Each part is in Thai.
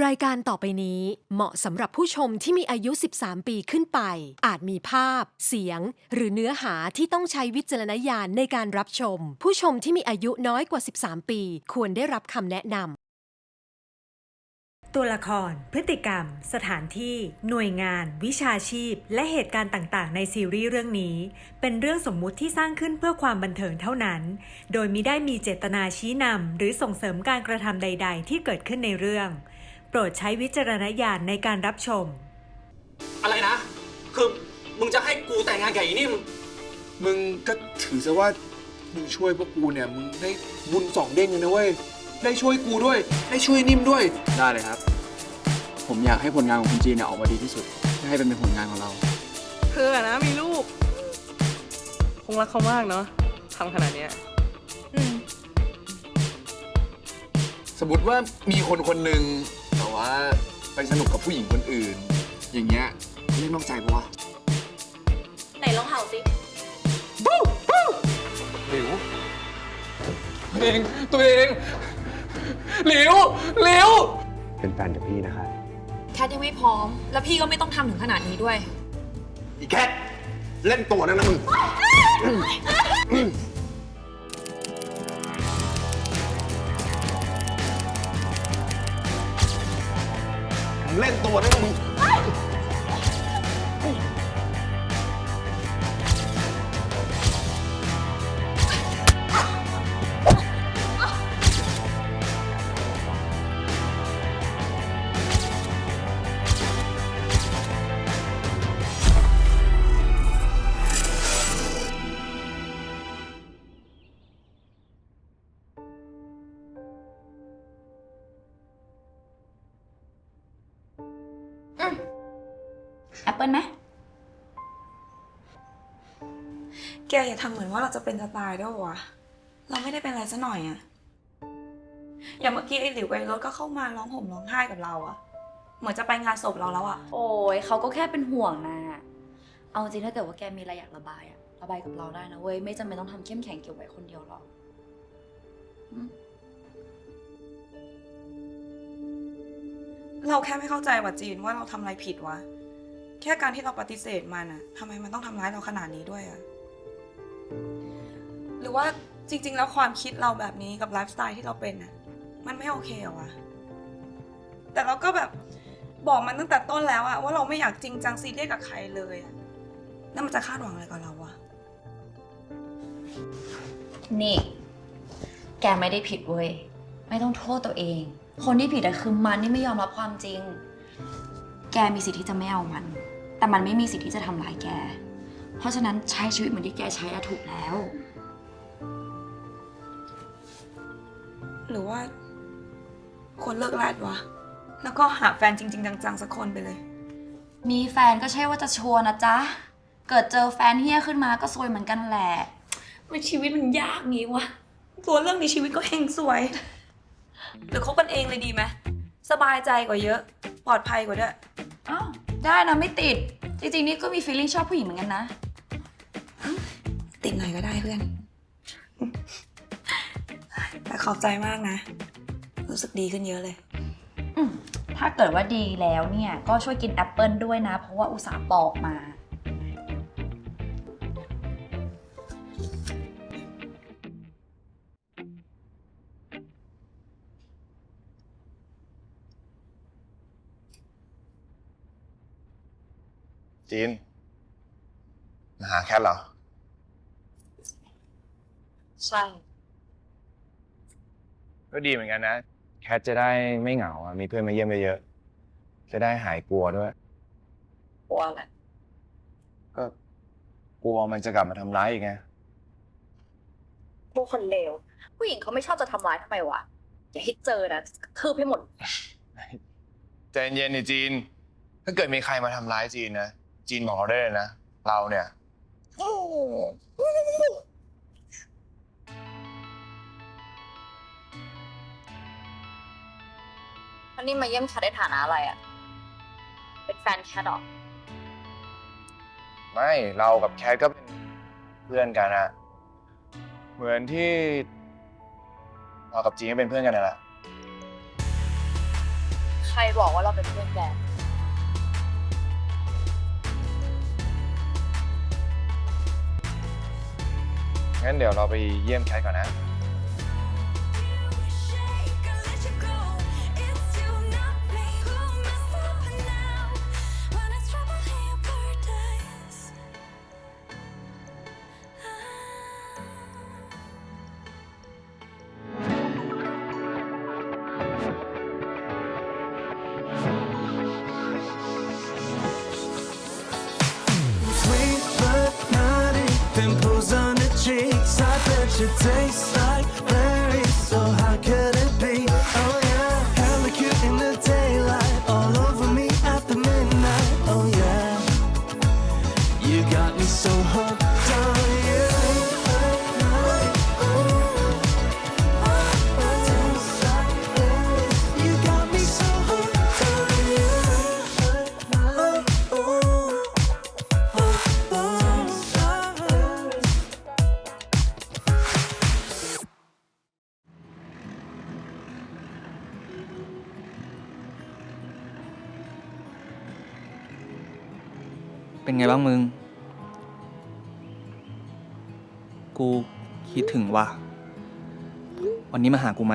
รายการต่อไปนี้เหมาะสำหรับผู้ชมที่มีอายุ 13 ปีขึ้นไป อาจมีภาพ เสียง หรือเนื้อหาที่ต้องใช้วิจารณญาณในการรับชม ผู้ชมที่มีอายุน้อยกว่า 13 ปี ควรได้รับคำแนะนำ ตัวละคร พฤติกรรม สถานที่ หน่วยงาน วิชาชีพ และเหตุการณ์ต่างๆ ในซีรีส์เรื่องนี้ เป็นเรื่องสมมุติที่สร้างขึ้นเพื่อความบันเทิงเท่านั้น โดยมิได้มีเจตนาชี้นำหรือส่งเสริมการกระทำใด ๆ ที่เกิดขึ้นในเรื่อง โปรดใช้วิจารณญาณในการรับชม อะไรนะ คือมึงจะให้กูแต่งงานกับอีนิ่มมึงก็ถือซะว่ามึงช่วยพวกกูเนี่ย มึงได้บุญสองเด้งเลยนะเว้ย ได้ช่วยกูด้วย ได้ช่วยนิ่มด้วย ได้เลยครับ ผมอยากให้ผลงานของคุณจีนเนี่ยออกมาดีที่สุดเพื่อให้เป็นเป็นผลงานของเรา เธออะนะมีลูก คงรักเขามากเนาะทำขนาดเนี้ยสมมติว่ามีคนคนหนึ่งแต่ ว่าไปสนุกกับผู้หญิงคนอื่น อย่างเงี้ยเรียกนอกใจปะวะไหนลองเห่าสิหลิวตัวเองตัวเองหลิวหลิวเป็นแฟนกับพี่นะครับแคทยังไม่พร้อม แล้วพี่ก็ไม่ต้องทำถึงขนาดนี้ด้วย อีแคทเล่นตัวนะนะมึง เล่นตัวได้มึง ปเปิลไหม แกอย่าทำเหมือนว่าเราจะเป็นจะตายด้วยวะ เราไม่ได้เป็นอะไรซะหน่อยอะอย่างเมื่อกี้ไอ้หลิวไอ้รถก็เข้ามาร้องห่มร้องไห้กับเราอะเหมือนจะไปงานศพเราแล้วอะโอ้ยเขาก็แค่เป็นห่วงนะ เอาจริงถ้าเกิดว่าแกมีอะไรอยากระบายอะระบายกับเราได้นะเว้ย ไม่จำเป็นต้องทำเข้มแข็งเก็บไว้คนเดียวหรอกอืมเราแค่ไม่เข้าใจว่ะจีนว่าเราทำอะไรผิดวะ แค่การที่เราปฏิเสธมันอะทำไมมันต้องทำร้ายเราขนาดนี้ด้วยอะหรือว่าจริง ๆ แล้วความคิดเราแบบนี้กับไลฟ์สไตล์ที่เราเป็นอะมันไม่โอเคเหรอวะแต่เราก็แบบบอกมันตั้งแต่ต้นแล้วอะว่าเราไม่อยากจริงจังซีเรียสกับใครเลยอะแล้วมันจะคาดหวังอะไรกับเราวะนี่ แกไม่ได้ผิดเว้ย ไม่ต้องโทษตัวเอง คนที่ผิดอะคือมันที่ไม่ยอมรับความจริง แกมีสิทธิ์ที่จะไม่เอามัน แต่มันไม่มีสิทธิ์ที่จะทำร้ายแก เพราะฉะนั้นใช้ชีวิตเหมือนที่แกใช้อะถูกแล้ว หรือว่า คนเลิกแรดวะ แล้วก็หาแฟนจริง ๆ จังๆ สักคนไปเลย มีแฟนก็ใช่ว่าจะชัวร์นะจ๊ะ เกิดเจอแฟนเฮี้ยขึ้นมาก็ซวยเหมือนกันแหละมันชีวิตมันยากงี้วะ ตัวเรื่องในชีวิตก็เฮงสวย หรือคบกันเองเลยดีไหม สบายใจกว่าเยอะ ปลอดภัยกว่าด้วย อ้าวได้นะไม่ติด จริงๆนี่ก็มี feeling ชอบผู้หญิงเหมือนกันนะ ติดหน่อยก็ได้เพื่อน แต่ขอบใจมากนะ รู้สึกดีขึ้นเยอะเลย อืมถ้าเกิดว่าดีแล้วเนี่ย ก็ช่วยกินแอปเปิลด้วยนะ เพราะว่าอุตส่าห์ปอกมา จีนมาหาแคทเหรอ ใช่ ก็ดีเหมือนกันนะ แคทจะได้ไม่เหงาอะมีเพื่อนมาเยี่ยมเยอะๆจะได้หายกลัวด้วย กลัวแหละ ก็กลัวมันจะกลับมาทำร้ายอีกไง พวกคนเลวผู้หญิงเขาไม่ชอบจะทำร้ายทำไมวะ อย่าให้เจอนะคืบให้หมด ใจเย็นๆนี่จีน ถ้าเกิดมีใครมาทำร้ายจีนนะ จีนบอกเราได้เลยนะ เราเนี่ยอันนี้มาเยี่ยมแคทในฐานะอะไรอะเป็นแฟนแคทหรอ ไม่เรากับแคทก็เป็นเพื่อนกันอะเหมือนที่เรากับจีนก็เป็นเพื่อนกันนั่นแหละคใครบอกว่าเราเป็นเพื่อนแก งั้นเดี๋ยวเราไปเยี่ยมแคทก่อนนะ 是最 บ้างมึง กูคิดถึงว่ะ วันนี้มาหากูไหม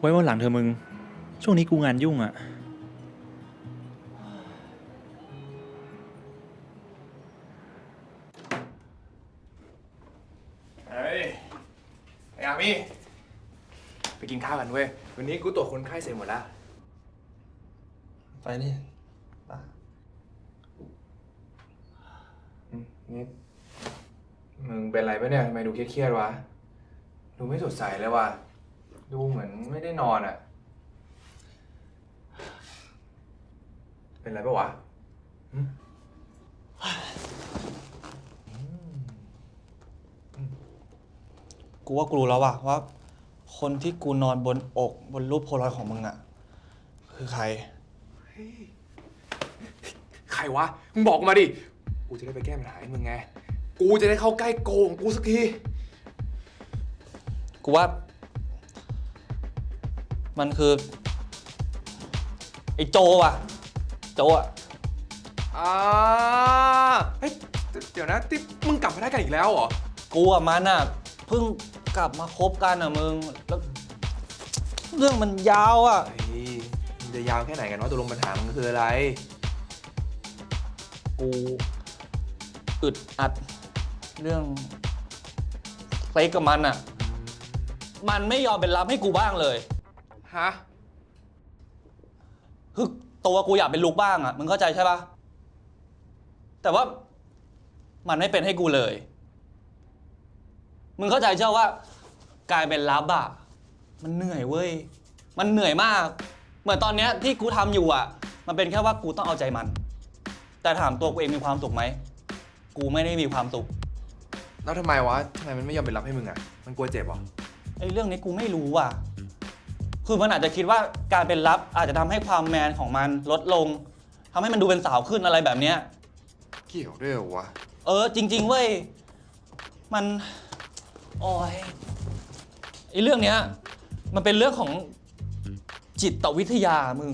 ไว้วันหลังเธอะมึง ช่วงนี้กูงานยุ่งอะ ไอ้อามี่ไปกินข้าวกันเว้ย วันนี้กูตรวจคนไข้เสร็จหมดแล้ว ไปนี่อืมนี่มึงเป็นไรปะเนี่ยทำไมดูเครียดๆวะ ดูไม่สดใสเลยว่ะ ดูเหมือนไม่ได้นอนอะเป็นไรปะวะ กูว่ากูรู้แล้วว่ะว่า คนที่กูนอนบนอกบนรูปโพลารอยด์ของมึงอะคือใคร ใครวะ มึงบอกกูมาดิ กูจะได้ไปแก้ปัญหาให้มึงไง กูจะได้เข้าใกล้โกงกูสักที กูว่า มันคือ ไอ้โจว่ะ โจอะอ่าเฮ้ย เดี๋ยวนะที่มึงกลับมาได้กันอีกแล้วเหรอ กูกับมันอะเพิ่ง กลับมาคบกันอะมึงแล้วเรื่องมันยาวอะเฮ้ยมันจะยาวแค่ไหนกันวะตัวลงปัญหามันคืออะไร กูอึดอัดเรื่องเซ็กกับมันอะมันไม่ยอมเป็นรับให้กูบ้างเลย ฮะ คือตัวกูอยากเป็นลูกบ้างอะมึงเข้าใจใช่ปะแต่ว่ามันไม่เป็นให้กูเลย มึงเข้าใจเช่าว่า การเป็นรับอะมันเหนื่อยเว้ย มันเหนื่อยมาก เหมือนตอนเนี้ยที่กูทำอยู่อะมันเป็นแค่ว่ากูต้องเอาใจมัน แต่ถามตัวกูเองมีความสุขไหม กูไม่ได้มีความสุข แล้วทำไมวะทำไมมันไม่ยอมไปรับให้มึงอะ มันกลัวเจ็บเหรอ ไอ้เรื่องนี้กูไม่รู้ว่ะ คือมันอาจจะคิดว่าการเป็นรับอาจจะทำให้ความแมนของมันลดลงทำให้มันดูเป็นสาวขึ้นอะไรแบบเนี้ย เกี่ยวด้วยเหรอวะ เออจริง ๆ เว้ย มัน โอ้ยไอ้เรื่องเนี้ยมันเป็นเรื่องของจิตวิทยามึง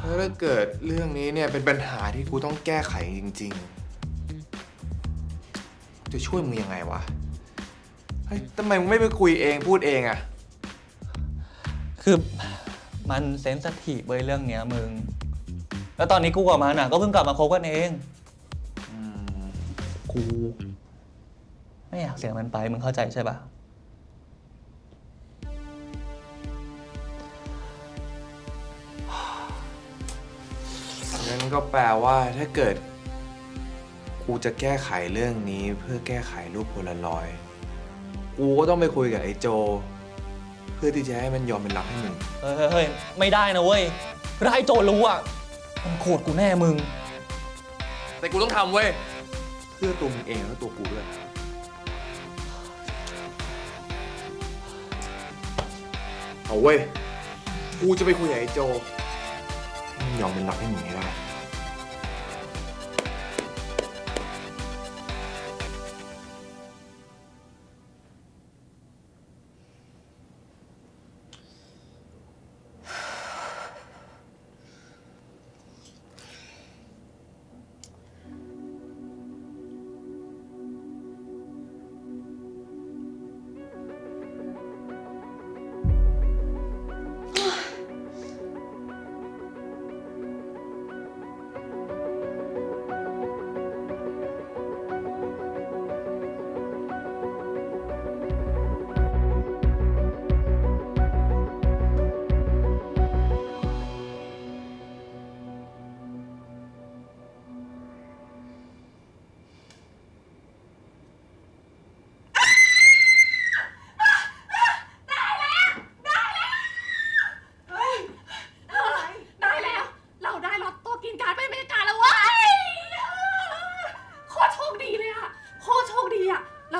แล้วถ้าเกิดเรื่องนี้เนี่ยเป็นปัญหาที่กูต้องแก้ไขจริง ๆ จะช่วยมึงยังไงวะ เฮ้ยทำไมมึงไม่ไปคุยเองพูดเองอะคือมันเซนสทีฟเว้ยเรื่องเนี้ยมึง แล้วตอนนี้กูกับมันอะก็เพิ่งกลับมาคบกันเองกูไม่อยากเสียมันไปมึงเข้าใจใช่ปะงั้นก็แปลว่าถ้าเกิด กูจะแก้ไขเรื่องนี้เพื่อแก้ไขรูปโพลารอยด์กูก็ต้องไปคุยกับไอ้โจ เพื่อที่จะให้มันยอมเป็นรับให้มึงเฮ้ยเฮ้ยเฮ้ยไม่ได้นะเว้ยถ้าให้โจรรู้อะ มันโกรธกูแน่มึง แต่กูต้องทำเว้ย เพื่อตัวมึงเองและตัวกูด้วย เอาเว้ย กูจะไปคุยกับไอ้โจให้มันยอมเป็นรักให้หนีให้ได้ได้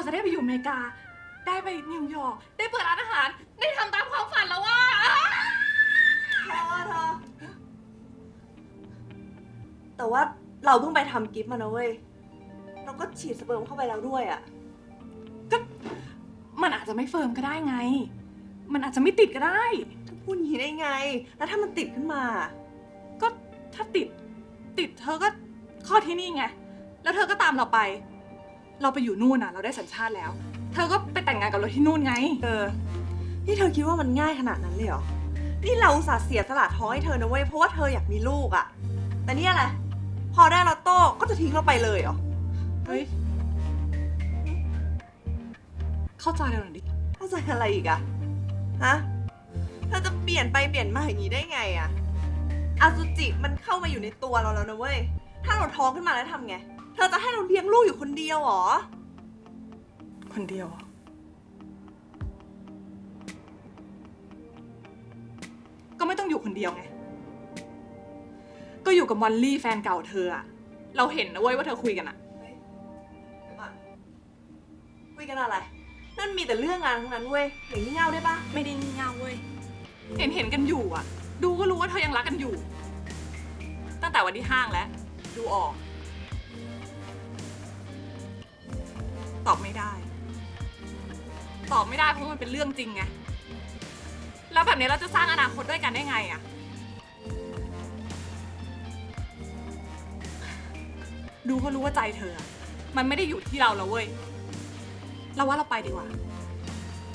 จะได้ไปอยู่อเมริกา ได้ไปนิวยอร์ก ได้เปิดร้านอาหาร ได้ทำตามความฝันแล้วว่าเธอเธอแต่ว่าเราเพิ่งไปทำกิฟต์มานะเว้ย เราก็ฉีดสเปิร์มเข้าไปแล้วด้วยอะมันอาจจะไม่เฟิร์มก็ได้ไง มันอาจจะไม่ติดก็ได้พูดอย่างนี้ได้ไง แล้วถ้ามันติดขึ้นมา ก็ถ้าติด ติดเธอก็ข้อที่นี่ไง แล้วเธอก็ตามเราไป เราไปอยู่นู่นน่ะ เราได้สัญชาติแล้ว เธอก็ไปแต่งงานกับเราที่นู่นไง เออ นี่เธอคิดว่ามันง่ายขนาดนั้นเลยเหรอ นี่เราอุตส่าห์เสียสละท้องให้เธอนะเว้ย เพราะว่าเธออยากมีลูกอะแต่เนี่ยอะไร พอได้ลอตโต้ก็จะทิ้งเราไปเลยเหรอ เฮ้ย เข้าใจเราหน่อยดิ เข้าใจอะไรอีกอะฮะ เธอจะเปลี่ยนไปเปลี่ยนมาอย่างนี้ได้ไงอะอสุจิมันเข้ามาอยู่ในตัวเราแล้วนะเว้ย ถ้าเราท้องขึ้นมาแล้วทำไง เธอจะให้เราเลี้ยงลูกอยู่คนเดียวเหรอ คนเดียวเหรอก็ไม่ต้องอยู่คนเดียวไง ก็อยู่กับมอลลี่แฟนเก่าเธออะเราเห็นนะเว้ยว่าเธอคุยกันอะคุยกันอะไร นั่นมีแต่เรื่องงานทั้งนั้นเว้ยอย่างนี้เง่าได้ปะไม่ได้งี่เง่าเว้ย เห็นเห็นกันอยู่อะดูก็รู้ว่าเธอยังรักกันอยู่ ตั้งแต่วันที่ห้างแล้ว ดูออก ตอบไม่ได้ ตอบไม่ได้เพราะมันเป็นเรื่องจริงไงแล้วแบบนี้เราจะสร้างอนาคตด้วยกันได้ไงอะดูก็รู้ว่าใจเธอ มันไม่ได้อยู่ที่เราแล้วเว้ย เราว่าเราไปดีกว่า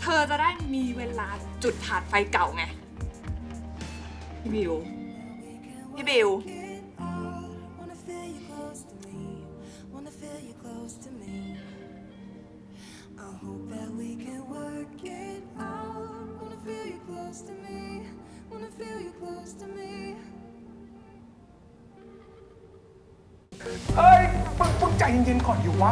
เธอจะได้มีเวลาจุดถาดไฟเก่าไงพี่บิวพี่บิว เอ้ยมึงมึงใจเย็นๆก่อนอยู่วะ